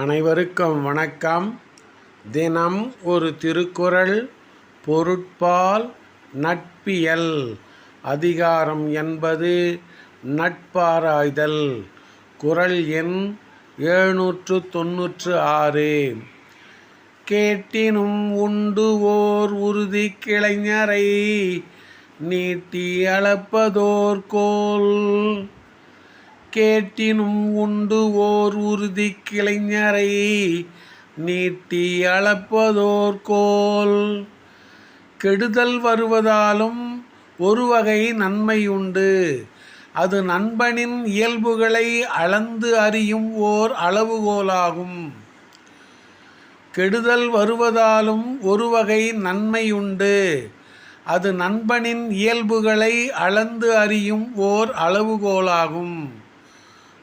அனைவருக்கும் வணக்கம். தினம் ஒரு திருக்குறள் பொருட்பால் நட்பியல். அதிகாரம் என்பது நட்பாராய்தல். குறள் எண் எழுநூற்று தொன்னூற்று ஆறு. கேட்டினும் உண்டு ஓர் உறுதி கிளைஞரை நீட்டி அளப்பதோர் கோல். கேட்டினும் உண்டு ஓர் உறுதி கிளைஞரை நீட்டி அளப்பதோர் கோல். கெடுதல் வருவதாலும் ஒரு வகை நன்மை உண்டு. அது நண்பனின் இயல்புகளை அளந்து அறியும் ஓர் அளவுகோலாகும். கெடுதல் வருவதாலும் ஒரு வகை நன்மை உண்டு. அது நண்பனின் இயல்புகளை அளந்து அறியும் ஓர் அளவுகோலாகும்.